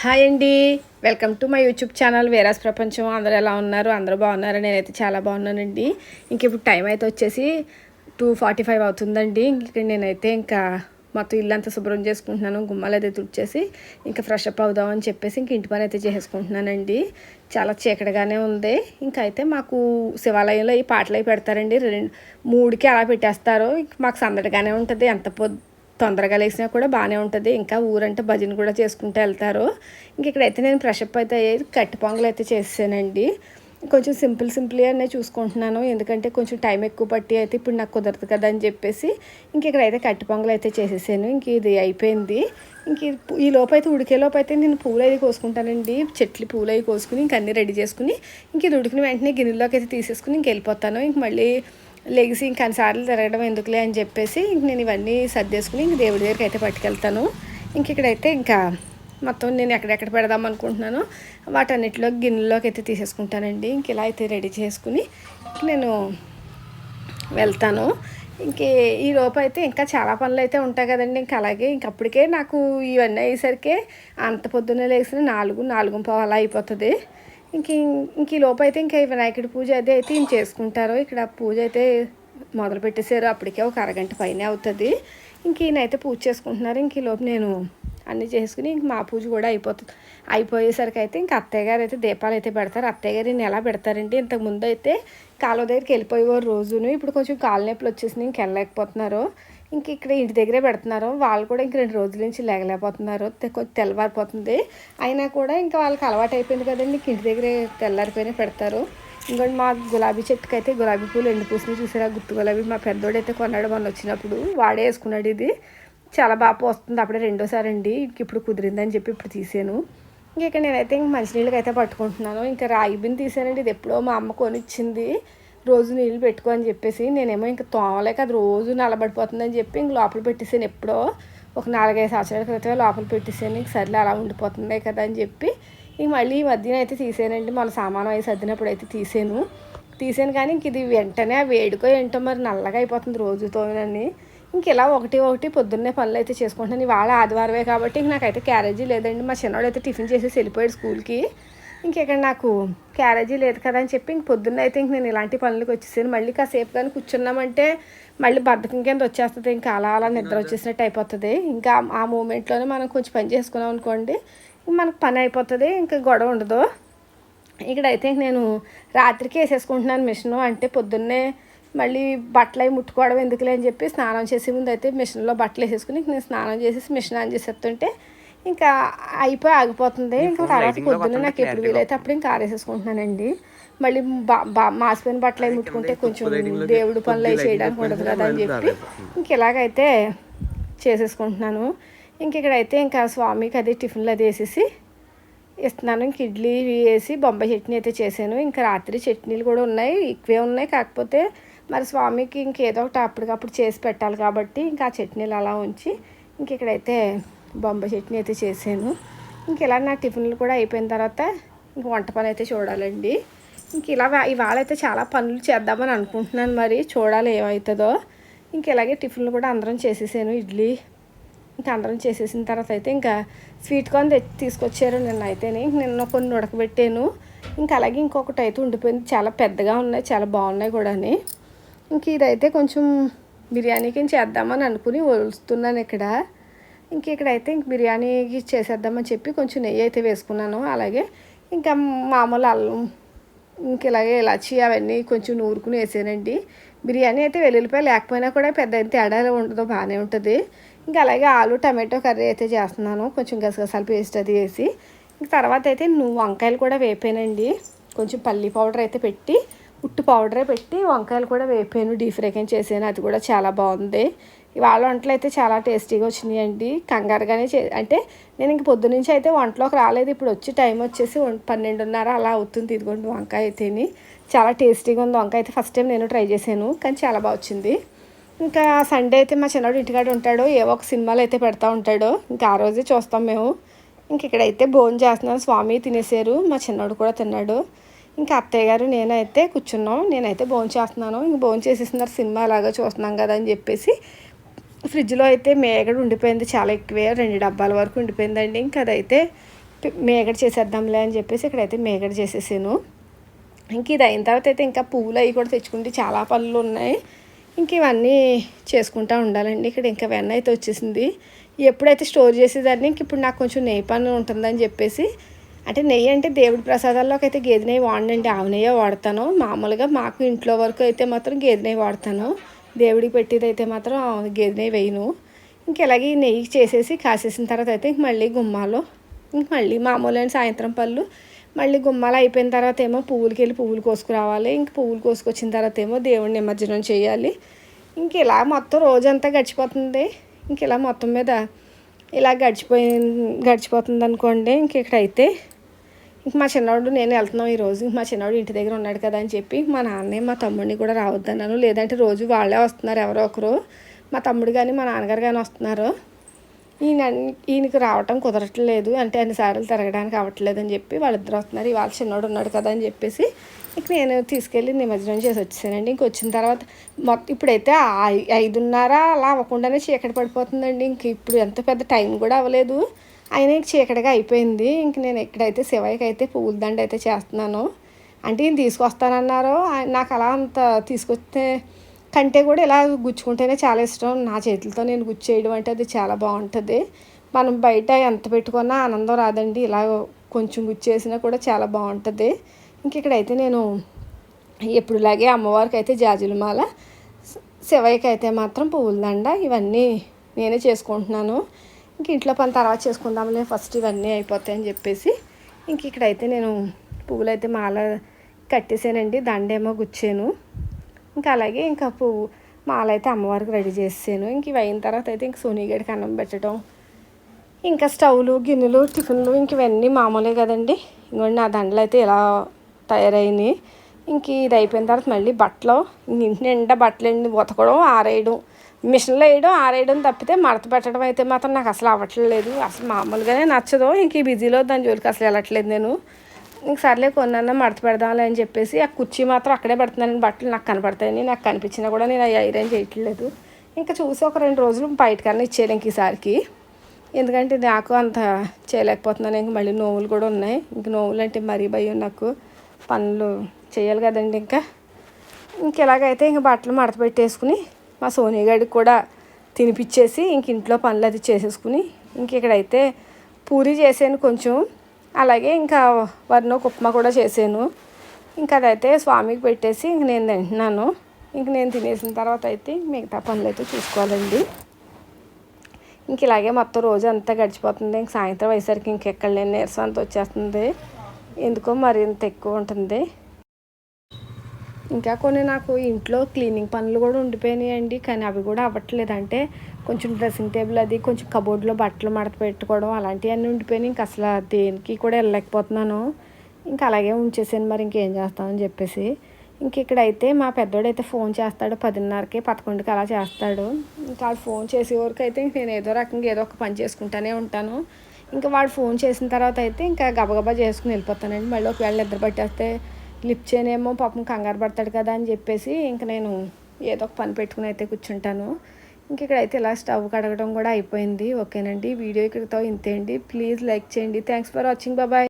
Hi అండి. Welcome to my YouTube channel వేరాస్ ప్రపంచం. అందరూ ఎలా ఉన్నారు? అందరూ బాగున్నారు? నేనైతే చాలా బాగున్నానండి. ఇంక ఇప్పుడు టైం అయితే వచ్చేసి టూ ఫార్టీ ఫైవ్ అవుతుందండి. ఇంక నేనైతే ఇంకా మొత్తం ఇల్లు అంతా శుభ్రం చేసుకుంటున్నాను. గుమ్మాలు అయితే తుడిచేసి ఇంకా ఫ్రెష్ అప్ అవుదాం అని చెప్పేసి ఇంక ఇంటి పని అయితే చేసుకుంటున్నానండి. చాలా చీకటిగానే ఉంది. ఇంకా అయితే మాకు శివాలయంలో ఈ పాటలు అవి పెడతారండి. రెండు మూడుకి అలా పెట్టేస్తారు. ఇంక మాకు సందడిగానే ఉంటుంది. ఎంత పొద్దు తొందరగా లేసినా కూడా బాగానే ఉంటుంది. ఇంకా ఊరంటే భజన కూడా చేసుకుంటూ వెళ్తారు. ఇంక ఇక్కడైతే నేను ఫ్రెష్ అప్ అయితే అయ్యేది కట్టి పొంగలు అయితే చేసానండి కొంచెం సింపుల్ సింపుల్ అనే చూసుకుంటున్నాను. ఎందుకంటే కొంచెం టైం ఎక్కువ పట్టి అయితే ఇప్పుడు నాకు కుదరదు కదా అని చెప్పేసి ఇంక ఇక్కడైతే కట్టి పొంగలు అయితే చేసేసాను. ఇంక ఇది అయిపోయింది. ఇంక ఈ లోపు అయితే ఉడికే లోపు అయితే నేను పూలు అవి కోసుకుంటానండి. చెట్లు పూలు అవి కోసుకుని ఇంక అన్నీ రెడీ చేసుకుని ఇంక ఇది ఉడికిన వెంటనే గిన్నెలోకి అయితే తీసేసుకుని ఇంక వెళ్ళిపోతాను. ఇంక మళ్ళీ లెగిసి ఇంక అన్నిసార్లు తిరగడం ఎందుకులే అని చెప్పేసి ఇంక నేను ఇవన్నీ సర్దేసుకుని ఇంక దేవుడి దగ్గరికి అయితే పట్టుకెళ్తాను. ఇంక ఇక్కడైతే ఇంకా మొత్తం నేను ఎక్కడెక్కడ పెడదాం అనుకుంటున్నాను వాటన్నిటిలో గిన్నెలోకి అయితే తీసేసుకుంటానండి. ఇంక ఇలా అయితే రెడీ చేసుకుని నేను వెళ్తాను. ఇంక ఈ లోపు అయితే ఇంకా చాలా పనులు అయితే ఉంటాయి కదండి. ఇంకా అలాగే ఇంక అప్పటికే నాకు ఇవన్నీ అయ్యేసరికి అంత పొద్దున్నే లేచిన నాలుగు నాలుగు పోవాలా అయిపోతుంది. ఇంక ఇంక ఈ లోపు అయితే ఇంకా వినాయకుడి పూజ అదే అయితే ఈయన చేసుకుంటారు. ఇక్కడ పూజ అయితే మొదలు పెట్టేశారు. అప్పటికే ఒక అరగంట పైనే అవుతుంది. ఇంక ఈయనైతే పూజ చేసుకుంటున్నారు. ఇంక ఈ లోపు నేను అన్నీ చేసుకుని ఇంక మా పూజ కూడా అయిపోతుంది అయిపోయేసరికి అయితే ఇంక అత్తయ్య గారు అయితే దీపాలు అయితే పెడతారు. అత్తయ్య గారు ఈయన ఎలా పెడతారండి? ఇంతకు ముందు అయితే కాలువ దగ్గరికి వెళ్ళిపోయేవారు రోజును. ఇప్పుడు కొంచెం కాలు నొప్పులు వచ్చేసినాయి. ఇంక వెళ్ళలేకపోతున్నారు. ఇంక ఇక్కడ ఇంటి దగ్గరే పెడుతున్నారు. వాళ్ళు కూడా ఇంక రెండు రోజుల నుంచి లేగలేకపోతున్నారు. తె- కొంచెం తెల్లవారిపోతుంది. అయినా కూడా ఇంకా వాళ్ళకి అలవాటు అయిపోయింది కదండి. ఇంక ఇంటి దగ్గరే తెల్లారిపోయినా పెడతారు. ఇంకోటి మా గులాబీ చెట్టుకి అయితే గులాబీ పూలు ఎండు పూసిని చూసారా? గుర్తు గులాబీ మా పెద్దోడు అయితే కొన్నాడు మొన్న వచ్చినప్పుడు. వాడే వేసుకున్నాడు ఇది. చాలా బాగా పోస్తుంది. అప్పుడే రెండోసారి అండి. ఇంక ఇప్పుడు కుదిరిందని చెప్పి ఇప్పుడు తీసాను. ఇంక ఇక్కడ నేనైతే ఇంక మంచినీళ్ళకి అయితే పట్టుకుంటున్నాను. ఇంకా రాగి బిన్ తీసానండి. ఇది ఎప్పుడో మా అమ్మ కొనిచ్చింది. రోజు నీళ్ళు పెట్టుకో అని చెప్పేసి నేనేమో ఇంకా తోమలేక అది రోజు నల్లబడిపోతుందని చెప్పి ఇంక లోపల పెట్టేసాను ఎప్పుడో ఒక నాలుగైదు సంవత్సరాల క్రితమే లోపల పెట్టేసాను. ఇంక సర్లే అలా ఉండిపోతుందే కదా అని చెప్పి ఇంక మళ్ళీ ఈ మధ్యన అయితే తీసానండి. మన సామాను అవి సర్దినప్పుడు అయితే తీసాను. తీసాను కానీ ఇంక ఇది వెంటనే ఆ వేడుకో ఏంటో మరి నల్లగా అయిపోతుంది రోజుతోనని ఇంక ఇలా ఒకటి ఒకటి పొద్దున్నే పనులు అయితే చేసుకుంటున్నాను. ఇవాళ ఆదివారమే కాబట్టి ఇంక నాకైతే క్యారేజీ లేదండి. మా చిన్నవాడు అయితే టిఫిన్ చేసేసి వెళ్ళిపోయాడు స్కూల్కి. ఇంకెక్కడ నాకు క్యారేజీ లేదు కదా అని చెప్పి ఇంక పొద్దున్న అయితే ఇంక నేను ఇలాంటి పనులకు వచ్చేసాను. మళ్ళీ కాసేపు కానీ కూర్చున్నామంటే మళ్ళీ బద్ధకం కింద వచ్చేస్తుంది. ఇంకా అలా అలా నిద్ర వచ్చేసినట్టు అయిపోతుంది. ఇంకా ఆ- మూమెంట్లోనే మనం కొంచెం పని చేసుకున్నాం అనుకోండి మనకు పని అయిపోతుంది. ఇంకా గొడవ ఉండదు. ఇక్కడైతే నేను రాత్రికి వేసేసుకుంటున్నాను మిషన్. అంటే పొద్దున్నే మళ్ళీ బట్టలు అవి ముట్టుకోవడం ఎందుకులే అని చెప్పి స్నానం చేసే ముందు అయితే మిషన్లో బట్టలు వేసేసుకుని నేను స్నానం చేసేసి మిషన్ ఆన్ చేసేస్తుంటే ఇంకా అయిపోయి ఆగిపోతుంది. ఇంకా తర్వాత పొద్దున్న నాకు ఎప్పుడు వీలైతే అప్పుడు ఇంకా ఆరేసేసుకుంటున్నానండి. మళ్ళీ బా బా మాసిపోయిన బట్టలు అవి ముట్టుకుంటే కొంచెం దేవుడు పనులు అవి చేయడానికి ఉండదు కదా అని చెప్పి ఇంక ఇలాగైతే చేసేసుకుంటున్నాను. ఇంక ఇక్కడైతే ఇంకా స్వామికి అది టిఫిన్లు అది వేసేసి ఇస్తున్నాను. ఇంక ఇడ్లీ వేసి బొంబాయి చట్నీ అయితే చేశాను. ఇంకా రాత్రి చట్నీలు కూడా ఉన్నాయి. ఎక్కువే ఉన్నాయి. కాకపోతే మరి స్వామికి ఇంకేదో ఒకటి అప్పటికప్పుడు చేసి పెట్టాలి కాబట్టి ఇంకా ఆ చట్నీలు అలా ఉంచి ఇంక ఇక్కడైతే బొంబాయి చట్నీ అయితే చేశాను. ఇంక ఇలా నా టిఫిన్లు కూడా అయిపోయిన తర్వాత ఇంక వంట పని అయితే చూడాలండి. ఇంక ఇలా ఇవాళ అయితే చాలా పనులు చేద్దామని అనుకుంటున్నాను మరి. చూడాలి ఏమవుతుందో ఇంక ఇలాగే టిఫిన్లు కూడా అందరం చేసేసాను. ఇడ్లీ ఇంకా అందరం చేసేసిన తర్వాత అయితే ఇంకా స్వీట్ కార్న్ తెచ్చి తీసుకొచ్చారు నిన్న అయితేనే. నిన్న కొన్ని ఉడకబెట్టాను. ఇంకా అలాగే ఇంకొకటి అయితే ఉండిపోయింది. చాలా పెద్దగా ఉన్నాయి. చాలా బాగున్నాయి కూడాని. ఇంక ఇదైతే కొంచెం బిర్యానీకి చేద్దామని అనుకుని వలుస్తున్నాను ఇక్కడ. ఇంక ఇక్కడైతే ఇంక బిర్యానీకి చేసేద్దామని చెప్పి కొంచెం నెయ్యి అయితే వేసుకున్నాను. అలాగే ఇంకా మామూలు అల్లం ఇంక ఇలాగే ఇలాచి అవన్నీ కొంచెం నూరుకుని వేసానండి. బిర్యానీ అయితే వెల్లుల్లిపాయ లేకపోయినా కూడా పెద్ద తేడా ఉండదు బాగానే ఉంటుంది. ఇంకా అలాగే ఆలు టమాటో కర్రీ అయితే చేస్తున్నాను. కొంచెం గసగసాల పేస్ట్ అది వేసి. ఇంక తర్వాత అయితే నువ్వు వంకాయలు కూడా వేపానండి. కొంచెం పల్లి పౌడర్ అయితే పెట్టి ఉట్టు పౌడరే పెట్టి వంకాయలు కూడా వేపాను. డీప్ ఫ్రైకింగ్ చేసాను. అది కూడా చాలా బాగుంది. ఇవాళ వంటలు అయితే చాలా టేస్టీగా వచ్చినాయండి. కంగారుగానే చే అంటే నేను ఇంక పొద్దు నుంచి అయితే వంటలోకి రాలేదు. ఇప్పుడు వచ్చి టైం వచ్చేసి పన్నెండున్నర అలా అవుతుంది ఇదిగోండి వంకాయ అయితేని. చాలా టేస్టీగా ఉంది వంకాయ అయితే ఫస్ట్ టైం నేను ట్రై చేశాను కానీ చాలా బాగా వచ్చింది. ఇంకా సండే అయితే మా చిన్నవాడు ఇంటికాడ ఉంటాడు ఏవో ఒక సినిమాలు అయితే పెడతా ఉంటాడు. ఇంకా ఆ రోజే చూస్తాం మేము. ఇంక ఇక్కడైతే భోజనం చేస్తున్నాను స్వామి తినేసారు మా చిన్నవాడు కూడా తిన్నాడు. ఇంకా అత్తయ్య గారు నేనైతే కూర్చున్నాం నేనైతే భోజనం చేస్తున్నాను. ఇంక భోజనం చేసేస్తున్నారు సినిమా అలాగా చూస్తున్నాం కదా అని చెప్పేసి ఫ్రిడ్జ్లో అయితే మేగడ ఉండిపోయింది. చాలా ఎక్కువే రెండు డబ్బాల వరకు ఉండిపోయిందండి. ఇంకా అదైతే పి- మేగడ చేసేద్దాంలే అని చెప్పేసి ఇక్కడైతే మేగడ చేసేసాను. ఇంక ఇది అయిన తర్వాత అయితే ఇంకా పువ్వులు అవి కూడా తెచ్చుకుంటే చాలా పనులు ఉన్నాయి. ఇంక ఇవన్నీ చేసుకుంటూ ఉండాలండి. ఇక్కడ ఇంకా వెన్న అయితే వచ్చేసింది. ఎప్పుడైతే స్టోర్ చేసేదాన్ని ఇంక ఇప్పుడు నాకు కొంచెం నెయ్యి పని ఉంటుందని చెప్పేసి అంటే నెయ్యి అంటే దేవుడి ప్రసాదాల్లోకి అయితే గేదె నెయ్యి వాడనండి. ఆవు నెయ్యి వాడతాను. మామూలుగా మాకు ఇంట్లో వరకు అయితే మాత్రం గేదె నెయ్యి వాడతాను. దేవుడికి పెట్టేది అయితే మాత్రం గేదె నెయ్యి వేయను. ఇంక ఇలాగే నెయ్యి చేసేసి కాసేసిన తర్వాత అయితే ఇంక మళ్ళీ గుమ్మాలో ఇంక మళ్ళీ మామూలు సాయంత్రం పళ్ళు మళ్ళీ గుమ్మాలు అయిపోయిన తర్వాత ఏమో పువ్వులకి వెళ్ళి పువ్వులు కోసుకురావాలి. ఇంక పువ్వులు కోసుకొచ్చిన తర్వాత ఏమో దేవుడిని నిమజ్జనం చేయాలి. ఇంక ఇలా మొత్తం రోజంతా గడిచిపోతుంది. ఇంక ఇలా మొత్తం మీద ఇలా గడిచిపోయి గడిచిపోతుంది అనుకోండి ఇంక ఇక్కడైతే ఇంక మా చిన్నవాడు నేను వెళ్తున్నాం ఈరోజు. మా చిన్నవాడు ఇంటి దగ్గర ఉన్నాడు కదా అని చెప్పి మా నాన్నే మా తమ్ముడిని కూడా రావద్దన్నాను. లేదంటే రోజు వాళ్ళే వస్తున్నారు ఎవరో ఒకరు. మా తమ్ముడు కానీ మా నాన్నగారు కానీ వస్తున్నారు. ఈయన ఈయనకి రావటం కుదరట్లేదు. అంటే అన్నిసార్లు తిరగడానికి అవ్వట్లేదు అని చెప్పి వాళ్ళిద్దరు వస్తున్నారు. ఇవాళ చిన్నోడు ఉన్నాడు కదా అని చెప్పేసి ఇక నేను తీసుకెళ్ళి నిమజ్జనం చేసి వచ్చేసానండి. ఇంక వచ్చిన తర్వాత మొత్తం ఇప్పుడైతే ఐ- ఐదున్నర అలా అవ్వకుండానే చీకటి పడిపోతుందండి. ఇంక ఇప్పుడు ఎంత పెద్ద టైం కూడా అవ్వలేదు. అయినా చీకటిగా అయిపోయింది. ఇంక నేను ఎక్కడైతే శివయ్యకి అయితే పువ్వుల దండ అయితే చేస్తున్నాను. అంటే ఈయన తీసుకొస్తానన్నారు. నాకు అలా అంత తీసుకొస్తే కంటే కూడా ఇలా గుచ్చుకుంటేనే చాలా ఇష్టం. నా చేతులతో నేను గుచ్చేయడం అంటే అది చాలా బాగుంటుంది. మనం బయట ఎంత పెట్టుకున్నా ఆనందం రాదండి. ఇలా కొంచెం గుచ్చేసినా కూడా చాలా బాగుంటుంది. ఇంక ఇక్కడైతే నేను ఎప్పుడులాగే అమ్మవారికి అయితే జాజులమాల శివయ్యకి అయితే మాత్రం పువ్వుల దండ ఇవన్నీ నేనే చేసుకుంటున్నాను. ఇంక ఇంట్లో పని తర్వాత చేసుకుందాంలే ఫస్ట్ ఇవన్నీ అయిపోతాయని చెప్పేసి ఇంక ఇక్కడైతే నేను పువ్వులు అయితే మాల కట్టేసానండి దండేమో గుచ్చాను. ఇంకా అలాగే ఇంకా పువ్వు మాల అయితే అమ్మవారికి రెడీ చేసాను ఇంక ఇవి అయిన తర్వాత అయితే ఇంక సోనీగడికి అన్నం పెట్టడం. ఇంకా స్టవ్లు గిన్నెలు టిఫిన్లు ఇంక ఇవన్నీ మామూలే కదండి. ఇంకోండి నా దండలు అయితే ఇలా తయారైనాయి. ఇంక ఇది అయిపోయిన తర్వాత మళ్ళీ బట్టలు నిండా బట్టలు ఎండి ఉతకడం ఆరేయడం. మిషన్లో వేయడం ఆరేయడం తప్పితే మడత పెట్టడం అయితే మాత్రం నాకు అసలు అవ్వట్లేదు. అసలు మామూలుగానే నచ్చదు. ఇంక ఈ బిజీలో దాని జోలికి అసలు వెళ్ళట్లేదు నేను. ఇంక సర్లే కొన్నా మడత పెడదాంలే అని చెప్పేసి ఆ కుర్చీ మాత్రం అక్కడే పెడుతున్నాను. బట్టలు నాకు కనపడతాయని నాకు కనిపించినా కూడా నేను అవి ఐరన్ చేయట్లేదు. ఇంకా చూసి ఒక రెండు రోజులు బయటకన్నా ఇచ్చేయాలి ఇంక ఈసారికి. ఎందుకంటే నాకు అంత చేయలేకపోతున్నాను. ఇంక మళ్ళీ నోవులు కూడా ఉన్నాయి. ఇంక నోవులు అంటే మరీ భయం నాకు. పనులు చేయాలి కదండి ఇంకా. ఇంక ఇలాగైతే ఇంక బట్టలు మడత పెట్టేసుకుని మా సోనీ గడికి కూడా తినిపించేసి ఇంక ఇంట్లో పనులు అది చేసేసుకుని ఇంక ఇక్కడైతే పూరి చేసాను కొంచెం. అలాగే ఇంకా వర్ణకు ఉప్మా కూడా చేసాను ఇంకా అదైతే స్వామికి పెట్టేసి ఇంక నేను తింటున్నాను. ఇంక నేను తినేసిన తర్వాత అయితే మిగతా పనులు అయితే చూసుకోవాలండి. ఇంక ఇలాగే మొత్తం రోజు అంతా గడిచిపోతుంది. ఇంక సాయంత్రం అయ్యేసరికి ఇంకెక్కడ లేని నీరసం అంతా వచ్చేస్తుంది. ఎందుకో మరి ఇంత ఎక్కువ ఉంటుంది. ఇంకా కొన్ని నాకు ఇంట్లో క్లీనింగ్ పనులు కూడా ఉండిపోయినాయండి కానీ అవి కూడా అవ్వట్లేదు. అంటే కొంచెం డ్రెస్సింగ్ టేబుల్ అది కొంచెం కబోర్డ్లో బట్టలు మడత పెట్టుకోవడం అలాంటివన్నీ ఉండిపోయినాయి. ఇంకా అసలు దేనికి కూడా వెళ్ళలేకపోతున్నాను. ఇంకా అలాగే ఉంచేసాను మరి ఇంకేం చేస్తామని చెప్పేసి. ఇంక ఇక్కడైతే మా పెద్దోడైతే ఫోన్ చేస్తాడు పదిన్నరకి పదకొండుకి అలా చేస్తాడు. ఇంకా వాడు ఫోన్ చేసే వరకు అయితే ఇంక నేను ఏదో రకంగా ఏదో ఒక పని చేసుకుంటూనే ఉంటాను. ఇంకా వాడు ఫోన్ చేసిన తర్వాత అయితే ఇంకా గబగబా చేసుకుని వెళ్ళిపోతానండి. మళ్ళీ ఒకవేళ నిద్ర పట్టేస్తే లిఫ్ట్ చేయనేమో పాపం కంగారు పడతాడు కదా అని చెప్పేసి ఇంక నేను ఏదో ఒక పని పెట్టుకుని అయితే కూర్చుంటాను. ఇంక ఇక్కడైతే ఇలా స్టవ్ కడగడం కూడా అయిపోయింది. ఓకేనండి వీడియో ఇక్కడితో ఇంతే అండి. ప్లీజ్ లైక్ చేయండి. థ్యాంక్స్ ఫర్ వాచింగ్ బాబాయ్